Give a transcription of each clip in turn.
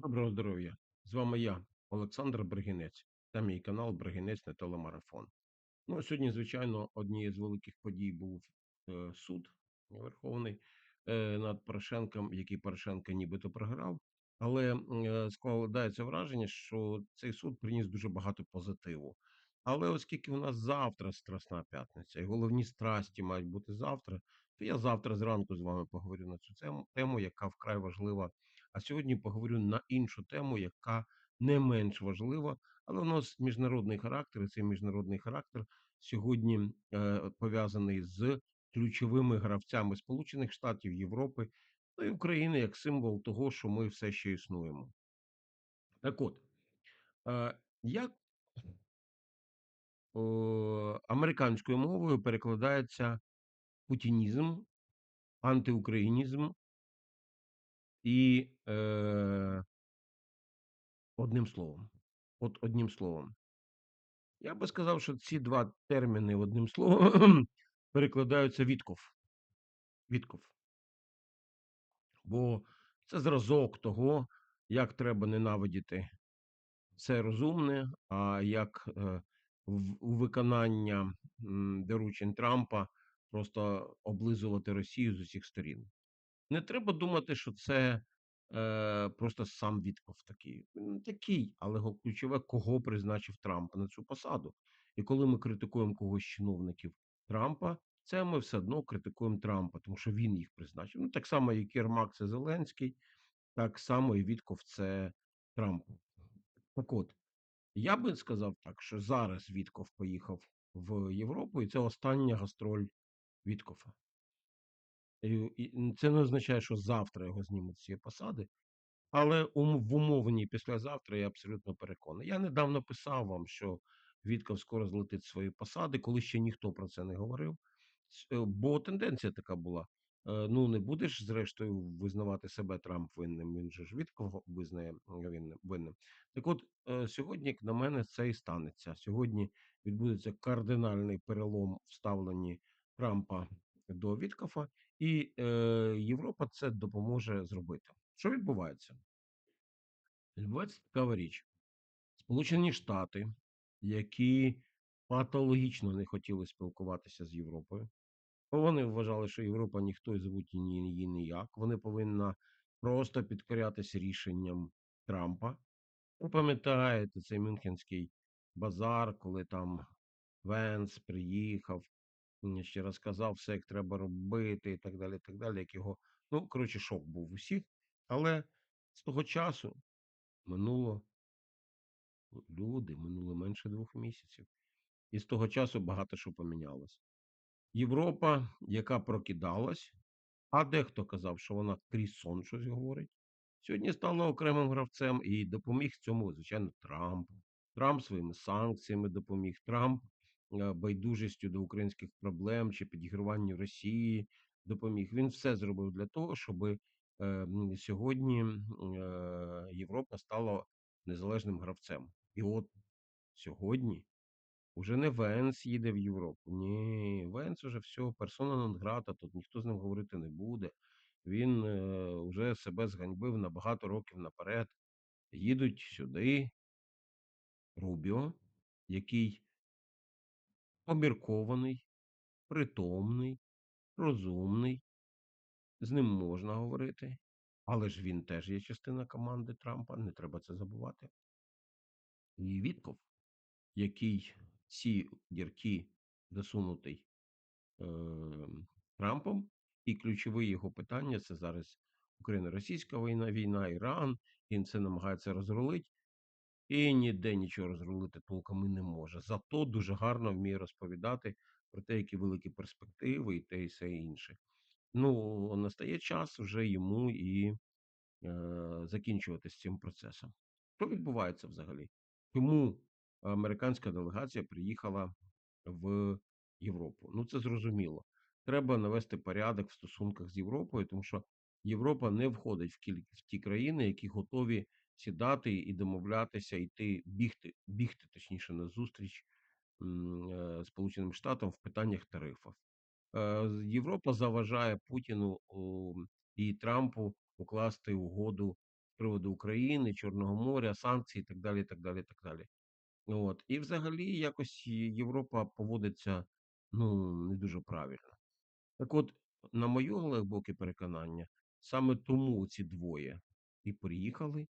Доброго здоров'я! З вами я, Олександр Бригинець, та мій канал Бригинець на телемарафон. Ну, сьогодні, звичайно, однією з великих подій був е, суд Верховний е, над Порошенком, який Порошенко нібито програв. Але е, складається враження, що цей суд приніс дуже багато позитиву. Але оскільки у нас завтра Страсна п'ятниця, і головні страсті мають бути завтра, то я завтра зранку з вами поговорю на цю тему, яка вкрай важлива. А сьогодні поговорю на іншу тему, яка не менш важлива, але у нас міжнародний характер, і цей міжнародний характер сьогодні е, пов'язаний з ключовими гравцями Сполучених Штатів Європи, ну і України як символ того, що ми все ще існуємо. Так от, е, як о, американською мовою перекладається путінізм, антиукраїнізм і е, одним словом. От одним словом. Я би сказав, що ці два терміни одним словом перекладаються Вітков. Вітков. Бо це зразок того, як треба ненавидіти все розумне, а як е, у виконання доручень Трампа просто облизувати Росію з усіх сторін. Не треба думати, що це е, просто сам Вітков такий. Він такий, але ключове, кого призначив Трамп на цю посаду. І коли ми критикуємо когось з чиновників Трампа, це ми все одно критикуємо Трампа, тому що він їх призначив. Ну так само, як Єрмак це Зеленський, так само і Вітков це Трамп. Так от, я би сказав так, що зараз Вітков поїхав в Європу, і це остання гастроль Віткофа. І, це не означає, що завтра його знімуть з цієї посади. Але в умовній післязавтра я абсолютно переконаний. Я недавно писав вам, що Вітков скоро злетить з своєї посади, коли ще ніхто про це не говорив. Е, Бо тенденція така була. Е, Ну, не будеш, зрештою, визнавати себе Трамп винним. Він же ж Вітков визнає винним. винним. Так от, е, сьогодні, як на мене, це і станеться. Сьогодні відбудеться кардинальний перелом в ставленні Трампа до Віткофа, і е, Європа це допоможе зробити. Що відбувається? Відбувається цікава річ. Сполучені Штати, які патологічно не хотіли спілкуватися з Європою, бо вони вважали, що Європа ніхто і звуть її ніяк. Вони повинна просто підкорятися рішенням Трампа. Ви пам'ятаєте цей Мюнхенський базар, коли там Венс приїхав, м, ще розказав все, як треба робити, і так далі, і так далі, як його. Ну, коротше, шок був у всіх. Але з того часу минуло люди, минуло менше двох місяців. І з того часу багато що помінялось. Європа, яка прокидалась, а дехто казав, що вона крізь сон щось говорить, сьогодні стала окремим гравцем і допоміг цьому, звичайно, Трамп. Трамп своїми санкціями допоміг. Трамп байдужістю до українських проблем чи підіграванню Росії допоміг. Він все зробив для того, щоб сьогодні е, Європа стала незалежним гравцем. І от сьогодні уже не Венс їде в Європу. Ні, Венс уже все, персона нон грата, тут ніхто з ним говорити не буде. Він е, вже себе зганьбив на багато років наперед. Їдуть сюди Рубіо, який поміркований, притомний, розумний, з ним можна говорити. Але ж він теж є частина команди Трампа, не треба це забувати. І Вітков, який ці дірки засунутий е, Трампом, і ключове його питання це зараз Україно-російська війна, війна, Іран. Він це намагається розрулити, і ніде нічого розрулити толком і не може. Зато дуже гарно вміє розповідати про те, які великі перспективи, і те, і все інше. Ну, настає час вже йому і е, закінчувати з цим процесом. Що відбувається взагалі? Чому американська делегація приїхала в Європу? Ну, це зрозуміло. Треба навести порядок в стосунках з Європою, тому що Європа не входить в кіль... в ті країни, які готові сідати і домовлятися, йти бігти, бігти точніше на зустріч е, Сполученим Штатам в питаннях тарифів. Е, Європа заважає Путіну і Трампу укласти угоду з приводу України, Чорного моря, санкцій і так далі, так далі, так далі. От. І взагалі якось Європа поводиться ну, не дуже правильно. Так от, на моє глибоке переконання, саме тому ці двоє і приїхали,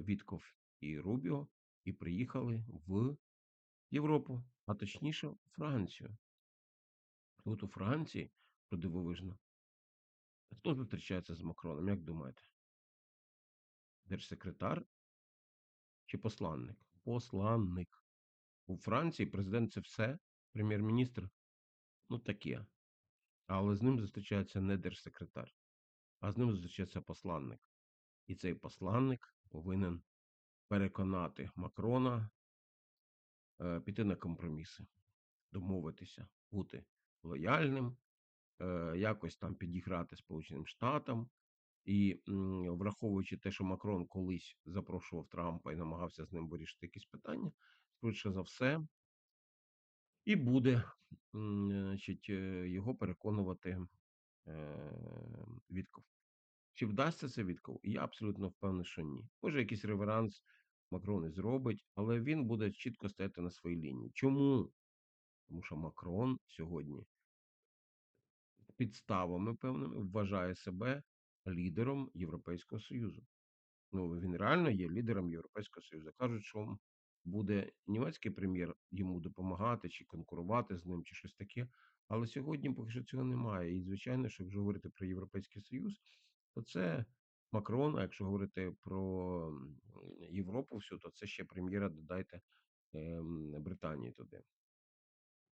Вітков і Рубіо, і приїхали в Європу, а точніше Францію. От у Франції, що дивовижно, хто зустрічається з Макроном, як думаєте? Держсекретар чи посланник? Посланник. У Франції президент це все, прем'єр-міністр, ну таке. Але з ним зустрічається не держсекретар, а з ним зустрічається посланник. І цей посланник повинен переконати Макрона е, піти на компроміси, домовитися, бути лояльним, е, якось там підіграти Сполученим Штатам. І враховуючи те, що Макрон колись запрошував Трампа і намагався з ним вирішити якісь питання, швидше за все, і буде значить, е, його переконувати Вітков. Чи вдасться це Вітков? Я абсолютно впевнений, що ні. Може, якийсь реверанс Макрон і зробить, але він буде чітко стояти на своїй лінії. Чому? Тому що Макрон сьогодні підставами певними вважає себе лідером Європейського Союзу. Ну, він реально є лідером Європейського Союзу. Кажуть, що буде німецький прем'єр йому допомагати чи конкурувати з ним, чи щось таке. Але сьогодні поки що цього немає. І, звичайно, що якщо говорити про Європейський Союз, то це Макрон. А якщо говорити про Європу, всю, то це ще прем'єра додайте ем, Британії туди.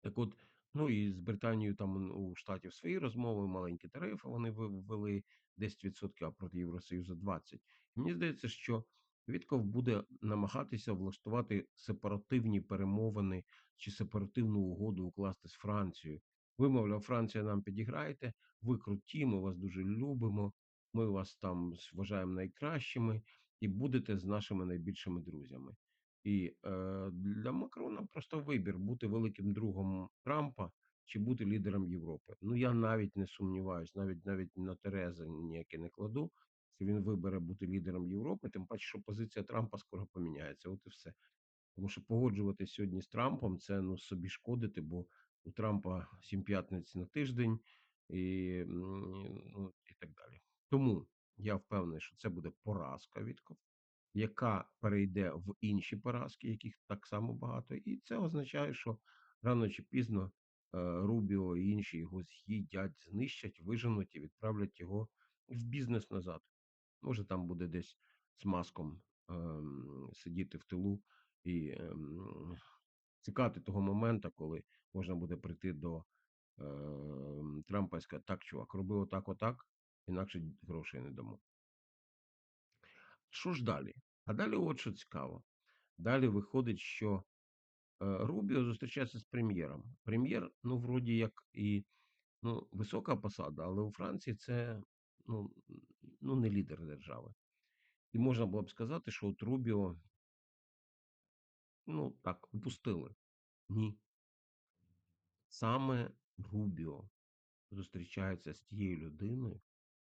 Так от, ну і з Британією там у Штатів свої розмови, маленькі тарифи вони ввели 10%, а проти Євросоюзу 20%. І мені здається, що Вітков буде намагатися влаштувати сепаративні перемовини чи сепаративну угоду укласти з Францією. Ви, мовляв, Франція нам підіграєте, ви круті, ми вас дуже любимо, ми вас там вважаємо найкращими і будете з нашими найбільшими друзями. І е, для Макрона просто вибір бути великим другом Трампа чи бути лідером Європи. Ну я навіть не сумніваюсь, навіть навіть на Тереза ніяке не кладу. Що він вибере бути лідером Європи, тим паче, що позиція Трампа скоро поміняється. От і все. Тому що погоджуватись сьогодні з Трампом це ну собі шкодити, бо у Трампа сім п'ятниць на тиждень і, ну, і так далі. Тому я впевнений, що це буде поразка від яка перейде в інші поразки, яких так само багато, і це означає, що рано чи пізно е, Рубіо і інші його з'їдять, знищать, виженуть і відправлять його в бізнес назад. Може, там буде десь з маском ем, сидіти в тилу і ем, чекати того моменту, коли можна буде прийти до ем, Трампа і сказати, так, чувак, роби отак, отак, інакше грошей не дамо. Що ж далі? А далі от що цікаво. Далі виходить, що е, Рубіо зустрічається з прем'єром. Прем'єр, ну, вроді як і ну, висока посада, але у Франції це ну, ну, не лідер держави. І можна було б сказати, що от Рубіо, ну так, упустили. Ні. Саме Рубіо зустрічається з тією людиною,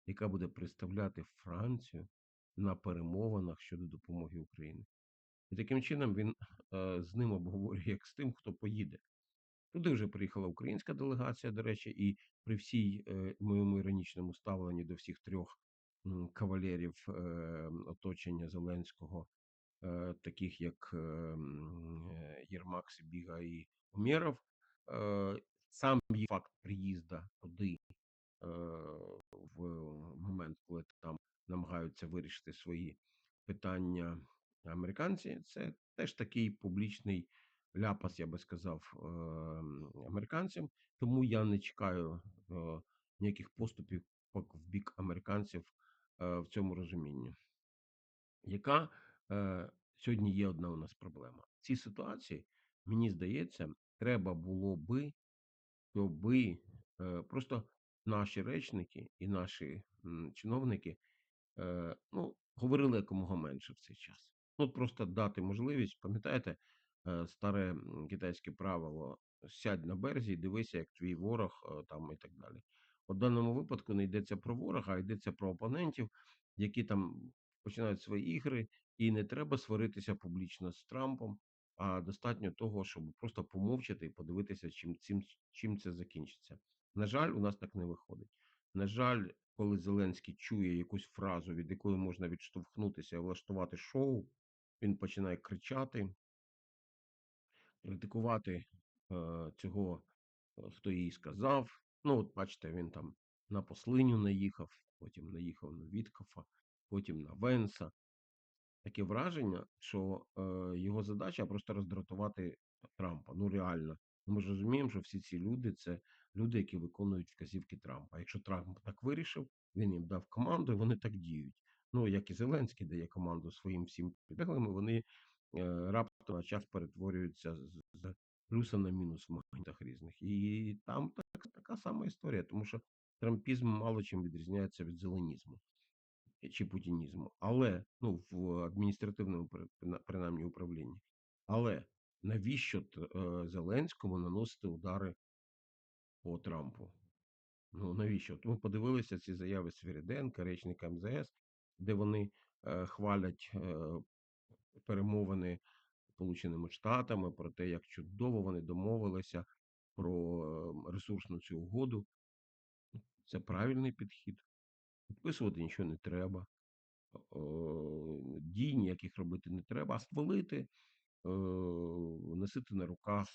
яка буде представляти Францію на перемовинах щодо допомоги Україні. І таким чином він е, з ним обговорює як з тим, хто поїде. Туди вже приїхала українська делегація, до речі, і при всій е, моєму іронічному ставленні до всіх трьох м, кавалерів е, оточення Зеленського, е, таких як е, е, Єрмак, Сибіга і Умєров, е, сам факт приїзда туди в момент, коли там намагаються вирішити свої питання американці, це теж такий публічний ляпас, я би сказав, е, американцям. Тому я не чекаю е, ніяких поступів в бік американців е, в цьому розумінні. Яка е, сьогодні є одна у нас проблема? В цій ситуації, мені здається, треба було би, щоби е, просто наші речники і наші чиновники е, ну, говорили якомога менше в цей час. Ну, от просто дати можливість, пам'ятаєте, е, старе китайське правило: сядь на березі дивися, як твій ворог е, там і так далі. В даному випадку не йдеться про ворога, а йдеться про опонентів, які там починають свої ігри, і не треба сваритися публічно з Трампом, а достатньо того, щоб просто помовчати і подивитися, чим цим чим це закінчиться. На жаль, у нас так не виходить. На жаль, коли Зеленський чує якусь фразу, від якої можна відштовхнутися і влаштувати шоу, він починає кричати, критикувати е, цього, е, хто їй сказав. Ну, от бачите, він там на послиню наїхав, потім наїхав на Віткофа, потім на Венса. Таке враження, що е, його задача просто роздратувати Трампа. Ну реально. Ми ж розуміємо, що всі ці люди це люди, які виконують вказівки Трампа. Якщо Трамп так вирішив, він їм дав команду, і вони так діють. Ну як і Зеленський дає команду своїм всім підлеглим, вони е, раптом на час перетворюються з, плюса на мінус в моментах різних. І там так, така сама історія, тому що трампізм мало чим відрізняється від зеленізму чи путінізму, але ну в адміністративному принаймні управлінні. Але навіщо е, Зеленському наносити удари по Трампу? Ну навіщо? Ми подивилися ці заяви Свириденка, речника МЗС, де вони е, хвалять е, перемовини Сполученими Штатами про те, як чудово вони домовилися про е, ресурсну цю угоду. Це правильний підхід. Підписувати нічого не треба. Дій ніяких робити не треба, а стволити, е, носити на руках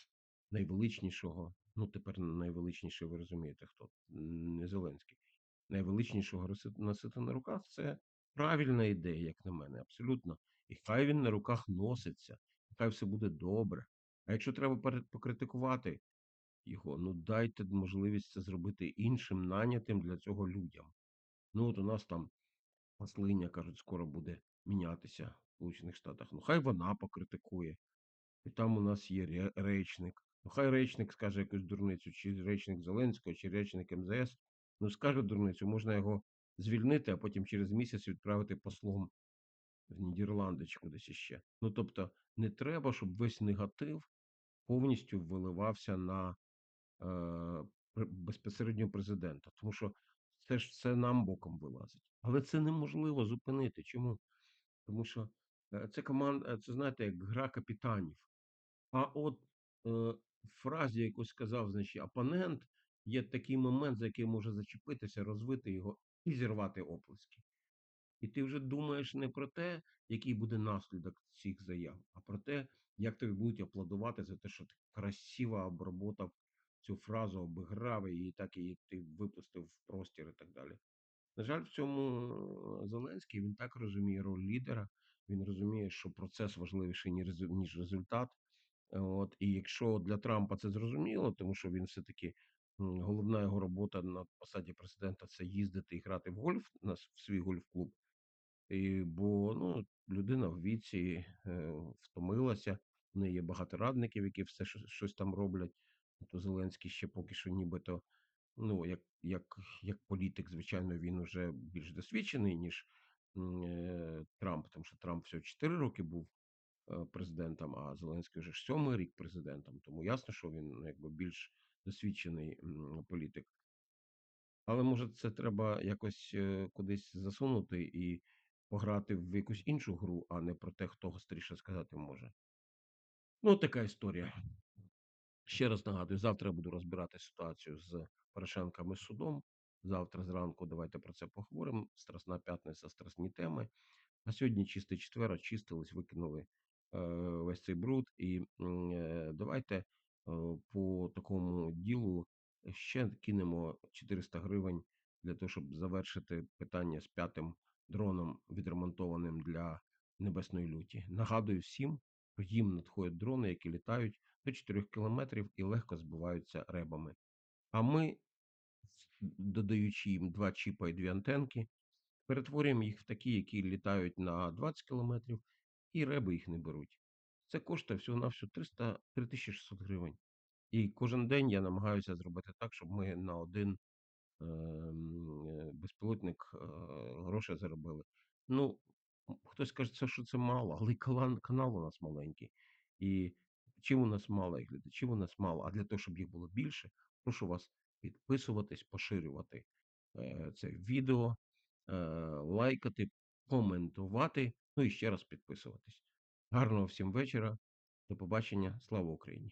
найвеличнішого, ну тепер найвеличніший, ви розумієте, хто не Зеленський. Найвеличнішого носити на руках це правильна ідея, як на мене, абсолютно. І хай він на руках носиться, хай все буде добре. А якщо треба покритикувати його, ну дайте можливість це зробити іншим нанятим для цього людям. Ну, от у нас там Маслиня, кажуть, скоро буде мінятися в Сполучених Штатах. Ну, хай вона покритикує. І там у нас є ре- речник. Хай речник скаже якусь дурницю, чи речник Зеленського, чи речник МЗС. Ну, скаже дурницю, можна його звільнити, а потім через місяць відправити послом в Нідерланди чи кудись іще. Ну, тобто, не треба, щоб весь негатив повністю виливався на е, безпосередньо президента, тому що це ж все нам боком вилазить. Але це неможливо зупинити. Чому? Тому що е, це команда, це знаєте, як гра капітанів. А от е, фразі, яку сказав, значить, опонент, є такий момент, за який може зачепитися, розвити його і зірвати оплески. І ти вже думаєш не про те, який буде наслідок цих заяв, а про те, як тобі будуть аплодувати за те, що ти красиво обработав цю фразу, обіграв її, так і ти випустив в простір і так далі. На жаль, в цьому е, Зеленський він так розуміє роль лідера. Він розуміє, що процес важливіший, ні ніж результат. От і якщо для Трампа це зрозуміло, тому що він все-таки головна його робота на посаді президента це їздити і грати в гольф на в свій гольф-клуб. І, бо ну, людина в віці е, втомилася, в неї є багато радників, які все що- щось там роблять. То Зеленський ще поки що нібито Ну, як як як політик, звичайно, він уже більш досвідчений, ніж е, Трамп, тому що Трамп всього 4 роки був президентом, а Зеленський вже ж сьомий рік президентом. Тому ясно, що він ну, якби більш досвідчений політик. Але може це треба якось е, кудись засунути і пограти в якусь іншу гру, а не про те, хто гостріше сказати може. Ну, така історія. Ще раз нагадую, завтра я буду розбирати ситуацію з Порошенком і судом. Завтра зранку давайте про це поговоримо. Страсна п'ятниця, страсні теми. А сьогодні чистий четвер, очистились, викинули е, весь цей бруд. І е, давайте по такому ділу ще кинемо 400 гривень для того, щоб завершити питання з п'ятим дроном, відремонтованим для Небесної люті. Нагадую всім, їм надходять дрони, які літають до 4 кілометрів і легко збиваються ребами. А ми, додаючи їм два чіпа і дві антенки, перетворюємо їх в такі, які літають на 20 кілометрів, і реби їх не беруть. Це коштує всього-навсього 300 3600 гривень. І кожен день я намагаюся зробити так, щоб ми на один ем, е, безпілотник е, гроші заробили. Ну, хтось каже, що це мало, але канал у нас маленький. І чим у нас мало їх глядачів, у нас мало. А для того, щоб їх було більше, прошу вас підписуватись, поширювати е, це відео, е, лайкати, коментувати, ну і ще раз підписуватись. Гарного всім вечора. До побачення. Слава Україні!